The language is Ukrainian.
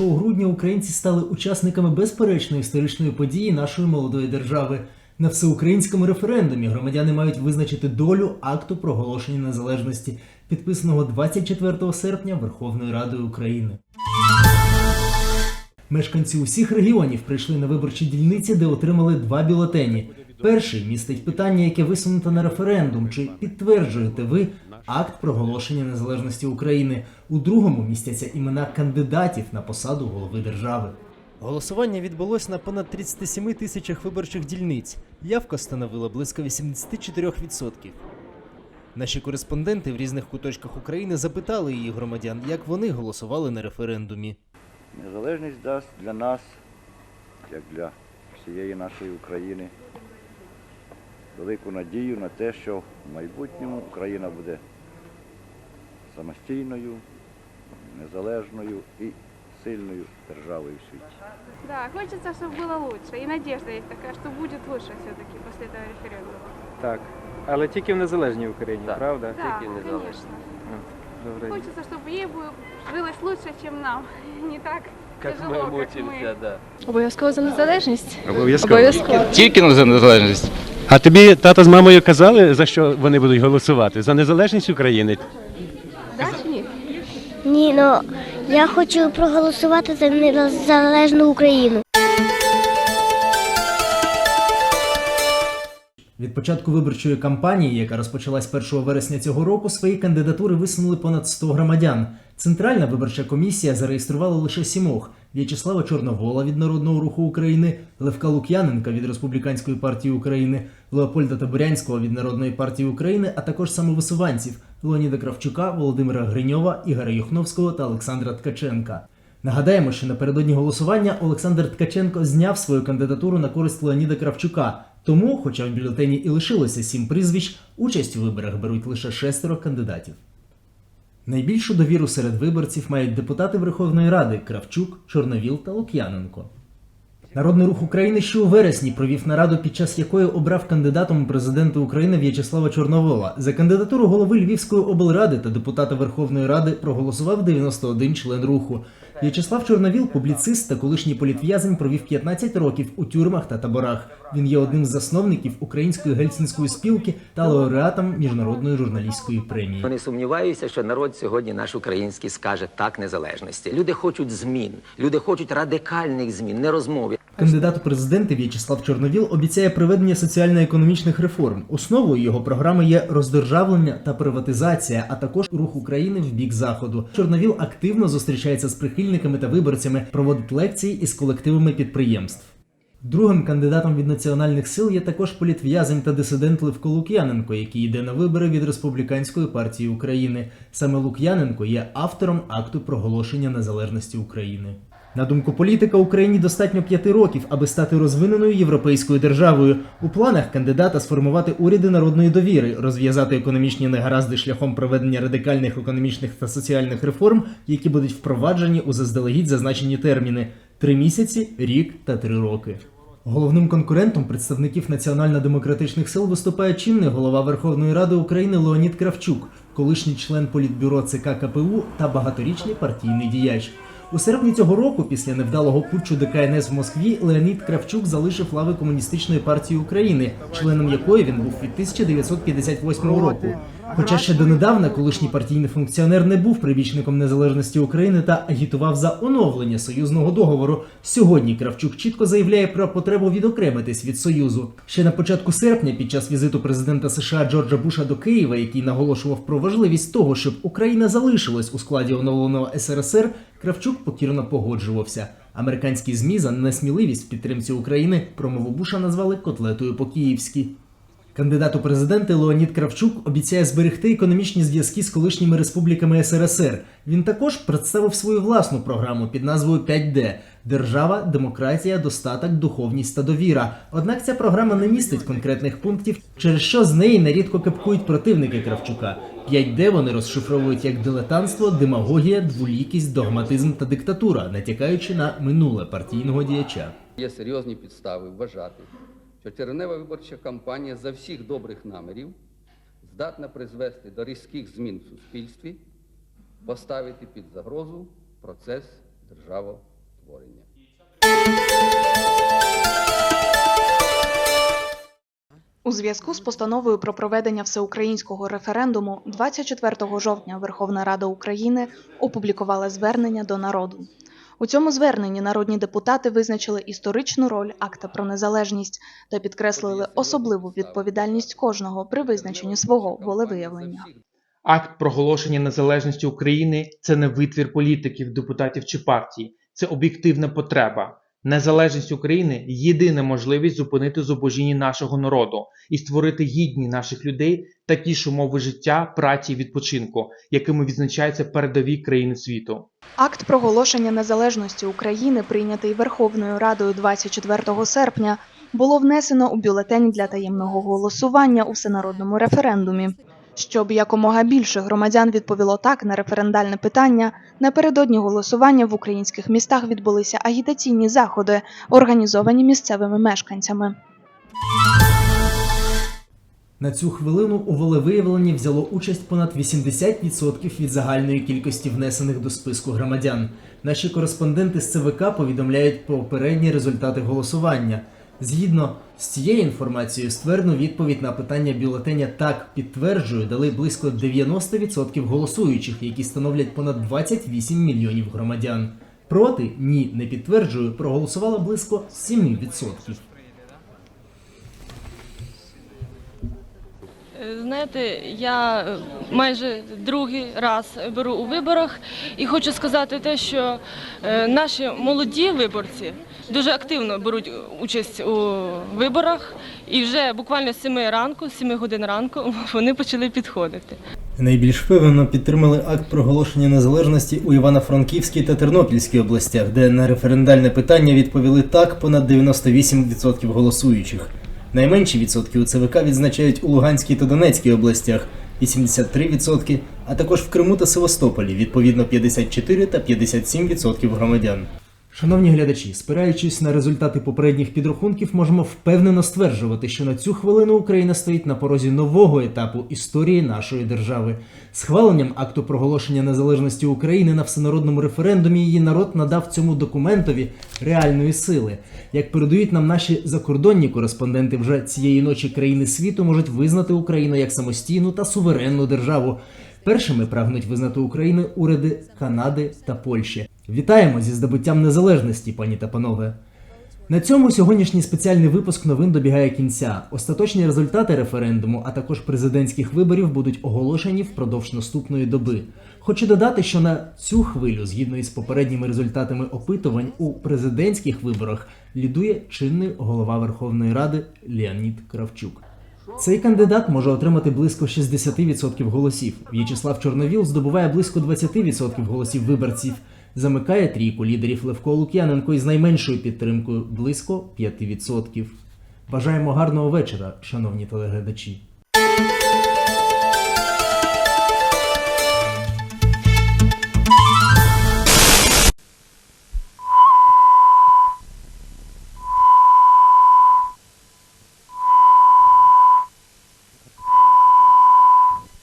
21 грудня українці стали учасниками безперечної історичної події нашої молодої держави. На всеукраїнському референдумі громадяни мають визначити долю акту проголошення незалежності, підписаного 24 серпня Верховною Радою України. Мешканці усіх регіонів прийшли на виборчі дільниці, де отримали два бюлетені. Перший містить питання, яке висунуто на референдум, чи підтверджуєте ви акт проголошення незалежності України. У другому містяться імена кандидатів на посаду голови держави. Голосування відбулось на понад 37 тисячах виборчих дільниць. Явка становила близько 84%. Наші кореспонденти в різних куточках України запитали її громадян, як вони голосували на референдумі. Незалежність дасть для нас, як для всієї нашої України, велику надію на те, що в майбутньому Україна буде самостійною, незалежною і сильною державою в світі. Да, хочется, чтобы было лучше. И надежда есть такая, что будет лучше все-таки после этого референдума. Так. Але тільки в незалежній Україні, Так. правда? Да, Тільки незалежно. конечно. Добре. Хочется, чтобы ей бы жилось лучше, чем нам. Не так Как тяжело, мы как мучимся, да. Обов'язково за незалежність. Обов'язково. Обов'язково. Тільки на незалежність. А тобі тато з мамою казали, за що вони будуть голосувати? За незалежність України? Ні, ну я хочу проголосувати за незалежну Україну. Від початку виборчої кампанії, яка розпочалась 1 вересня цього року, свої кандидатури висунули понад 100 громадян. Центральна виборча комісія зареєструвала лише сімох: В'ячеслава Чорновола від Народного руху України, Левка Лук'яненка від Республіканської партії України, Леопольда Табурянського від Народної партії України, а також самовисуванців Леоніда Кравчука, Володимира Гриньова, Ігоря Юхновського та Олександра Ткаченка. Нагадаємо, що напередодні голосування Олександр Ткаченко зняв свою кандидатуру на користь Леоніда Кравчука. Тому, хоча в бюлетені і лишилося сім прізвищ, участь у виборах беруть лише шестеро кандидатів. Найбільшу довіру серед виборців мають депутати Верховної Ради Кравчук, Чорновіл та Лук'яненко. Народний рух України ще у вересні провів нараду, під час якої обрав кандидатом у президенти України В'ячеслава Чорновола. За кандидатуру голови Львівської облради та депутата Верховної Ради проголосував 91 член руху. В'ячеслав Чорновіл, публіцист та колишній політв'язень, провів 15 років у тюрмах та таборах. Він є одним з засновників Української гельсінської спілки та лауреатом міжнародної журналістської премії. Не сумніваюся, що народ сьогодні наш український скаже так незалежності. Люди хочуть змін, люди хочуть радикальних змін, не розмови. Кандидат у президенти В'ячеслав Чорновіл обіцяє проведення соціально-економічних реформ. Основою його програми є роздержавлення та приватизація, а також рух України в бік заходу. Чорновіл активно зустрічається з прихильниками та виборцями, проводить лекції із колективами підприємств. Другим кандидатом від національних сил є також політв'язень та дисидент Левко Лук'яненко, який йде на вибори від республіканської партії України. Саме Лук'яненко є автором акту проголошення незалежності України. На думку політика, Україні достатньо п'яти років, аби стати розвиненою європейською державою. У планах кандидата сформувати уряди народної довіри, розв'язати економічні негаразди шляхом проведення радикальних економічних та соціальних реформ, які будуть впроваджені у заздалегідь зазначені терміни: три місяці, рік та три роки. Головним конкурентом представників національно-демократичних сил виступає чинний голова Верховної Ради України Леонід Кравчук, колишній член політбюро ЦК КПУ та багаторічний партійний діяч. У серпні цього року, після невдалого путчу ДКНС в Москві, Леонід Кравчук залишив лави комуністичної партії України, членом якої він був від 1958 року. Хоча ще донедавна колишній партійний функціонер не був прибічником незалежності України та агітував за оновлення союзного договору. Сьогодні Кравчук чітко заявляє про потребу відокремитись від союзу. Ще на початку серпня, під час візиту президента США Джорджа Буша до Києва, який наголошував про важливість того, щоб Україна залишилась у складі оновленого СРСР, Кравчук покірно погоджувався. Американські змі за несміливість в підтримці України промову Буша назвали котлетою по-київськи. Кандидат у президенти Леонід Кравчук обіцяє зберегти економічні зв'язки з колишніми республіками СРСР. Він також представив свою власну програму під назвою 5D Держава, демократія, достаток, духовність та довіра. Однак ця програма не містить конкретних пунктів, через що з неї нерідко кепкують противники Кравчука. 5D вони розшифровують як дилетантство, демагогія, дволікість, догматизм та диктатура, натякаючи на минуле партійного діяча. Є серйозні підстави вважати, що червнева виборча кампанія за всіх добрих намірів здатна призвести до різких змін в суспільстві, поставити під загрозу процес державотворення. У зв'язку з постановою про проведення всеукраїнського референдуму 24 жовтня Верховна Рада України опублікувала звернення до народу. У цьому зверненні народні депутати визначили історичну роль акта про незалежність та підкреслили особливу відповідальність кожного при визначенні свого волевиявлення. Акт проголошення незалежності України це не витвір політиків, депутатів чи партії, це об'єктивна потреба. Незалежність України єдина можливість зупинити зубожіння нашого народу і створити гідні наших людей такі ж умови життя, праці і відпочинку, якими відзначаються передові країни світу. Акт проголошення незалежності України, прийнятий Верховною Радою 24 серпня, було внесено у бюлетень для таємного голосування у всенародному референдумі. Щоб якомога більше громадян відповіло так на референдальне питання, напередодні голосування в українських містах відбулися агітаційні заходи, організовані місцевими мешканцями. На цю хвилину у волевиявленні взяло участь понад 80% від загальної кількості внесених до списку громадян. Наші кореспонденти з ЦВК повідомляють попередні результати голосування. Згідно з цією інформацією, ствердну відповідь на питання бюлетеня так підтверджую дали близько 90% голосуючих, які становлять понад 28 мільйонів громадян. Проти ні, не підтверджую, проголосувало близько 7%. Знаєте, я е, майже другий раз беру у виборах і хочу сказати те, що е, наші молоді виборці дуже активно беруть участь у виборах, і вже буквально з 7 ранку, з 7 годин ранку вони почали підходити. Найбільш впевнено підтримали акт проголошення незалежності у Івано-Франківській та Тернопільській областях, де на референдальне питання відповіли так понад 98% голосуючих. Найменші відсотки у ЦВК відзначають у Луганській та Донецькій областях 83%, а також в Криму та Севастополі відповідно 54 та 57% громадян. Шановні глядачі, спираючись на результати попередніх підрахунків, можемо впевнено стверджувати, що на цю хвилину Україна стоїть на порозі нового етапу історії нашої держави. Схваленням акту проголошення незалежності України на всенародному референдумі її народ надав цьому документові реальної сили. Як передають нам наші закордонні кореспонденти, вже цієї ночі країни світу можуть визнати Україну як самостійну та суверенну державу. Першими прагнуть визнати Україну уряди Канади та Польщі. Вітаємо зі здобуттям незалежності, пані та панове. На цьому сьогоднішній спеціальний випуск новин добігає кінця. Остаточні результати референдуму, а також президентських виборів будуть оголошені впродовж наступної доби. Хочу додати, що на цю хвилю, згідно із попередніми результатами опитувань, у президентських виборах лідує чинний голова Верховної Ради Леонід Кравчук. Цей кандидат може отримати близько 60% голосів. В'ячеслав Чорновіл здобуває близько 20% голосів виборців. Замикає трійку лідерів Левко Лук'яненко із найменшою підтримкою близько 5%. Бажаємо гарного вечора, шановні телеглядачі.